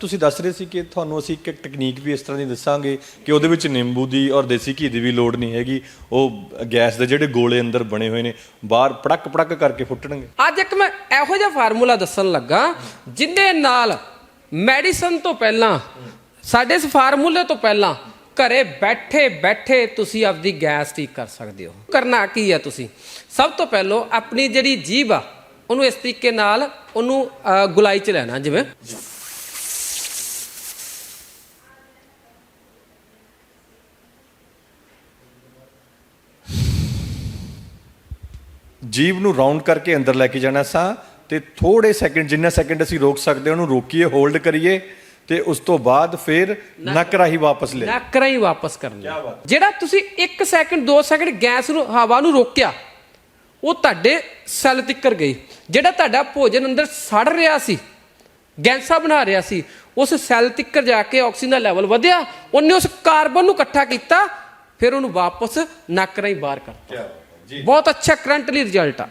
ਤੁਸੀਂ ਦੱਸ ਰਹੇ ਸੀ ਕਿ ਤੁਹਾਨੂੰ ਅਸੀਂ ਇੱਕ ਟੈਕਨੀਕ ਵੀ ਇਸ ਤਰ੍ਹਾਂ ਦੀ ਦੱਸਾਂਗੇ ਕਿ ਉਹਦੇ ਵਿੱਚ ਨਿੰਬੂ ਦੀ ਔਰ ਦੇਸੀ ਘੀ ਦੀ ਵੀ ਲੋੜ ਨਹੀਂ ਹੈਗੀ। ਉਹ ਗੈਸ ਦੇ ਜਿਹੜੇ ਗੋਲੇ ਅੰਦਰ ਬਣੇ ਹੋਏ ਨੇ, ਬਾਹਰ ਪੜਕ ਪੜਕ ਕਰਕੇ ਫੁੱਟਣਗੇ। ਅੱਜ ਇੱਕ ਮੈਂ ਇਹੋ ਜਿਹਾ ਫਾਰਮੂਲਾ ਦੱਸਣ ਲੱਗਾ ਜਿੰਨੇ ਨਾਲ ਮੈਡੀਸਨ ਤੋਂ ਪਹਿਲਾਂ, ਸਾਡੇ ਇਸ ਫਾਰਮੂਲੇ ਤੋਂ ਪਹਿਲਾਂ ਘਰੇ ਬੈਠੇ ਬੈਠੇ ਤੁਸੀਂ ਆਪਦੀ ਗੈਸ ਠੀਕ ਕਰ ਸਕਦੇ ਹੋ। ਕਰਨਾ ਕੀ ਹੈ ਤੁਸੀਂ? ਸਭ ਤੋਂ ਪਹਿਲਾਂ ਆਪਣੀ ਜਿਹੜੀ ਜੀਭ ਆ, ਉਹਨੂੰ ਇਸ ਤਰੀਕੇ ਨਾਲ ਉਹਨੂੰ ਗੁਲਾਈ ਚ ਲੈਣਾ, ਜਿਵੇਂ ਜੀਭ ਨੂੰ ਰਾਉਂਡ ਕਰਕੇ ਅੰਦਰ ਲੈ ਕੇ ਜਾਣਾ ਸਾਂ ਤੇ ਥੋੜੇ ਸੈਕਿੰਡ ਜਿੰਨਾ ਸੈਕਿੰਡ ਅਸੀਂ ਰੋਕ ਸਕਦੇ ਉਹਨੂੰ ਰੋਕੀਏ ਹੋਲਡ ਕਰੀਏ ਤੇ ਉਸ ਤੋਂ ਬਾਅਦ ਫਿਰ ਨੱਕ ਰਾਹੀਂ ਵਾਪਸ ਲੈ ਨੱਕ ਰਾਹੀਂ ਵਾਪਸ ਕਰਨਾ ਜਿਹੜਾ ਤੁਸੀਂ 1 ਸੈਕਿੰਡ 2 ਸੈਕਿੰਡ ਗੈਸ ਨੂੰ ਹਵਾ ਨੂੰ ਰੋਕਿਆ ਉਹ ਤੁਹਾਡੇ ਸੈੱਲ ਤਿੱਕਰ ਗਈ। ਜਿਹੜਾ ਤੁਹਾਡਾ ਭੋਜਨ ਅੰਦਰ ਸੜ ਰਿਹਾ ਸੀ ਗੈਂਸਾ ਬਣਾ ਰਿਹਾ ਸੀ ਉਸ ਸੈੱਲ ਤਿੱਕਰ ਜਾ ਕੇ ਆਕਸੀਜਨ ਦਾ ਲੈਵਲ ਵਧਿਆ ਉਹਨੇ ਉਸ ਕਾਰਬਨ ਨੂੰ ਇਕੱਠਾ ਕੀਤਾ ਫਿਰ ਉਹਨੂੰ ਵਾਪਸ ਨੱਕ ਰਾਹੀਂ ਬਾਹਰ ਕਰਤਾ। ਬਹੁਤ ਅੱਛਾ ਕਰੰਟਲੀ ਰਿਜ਼ਲਟ ਆ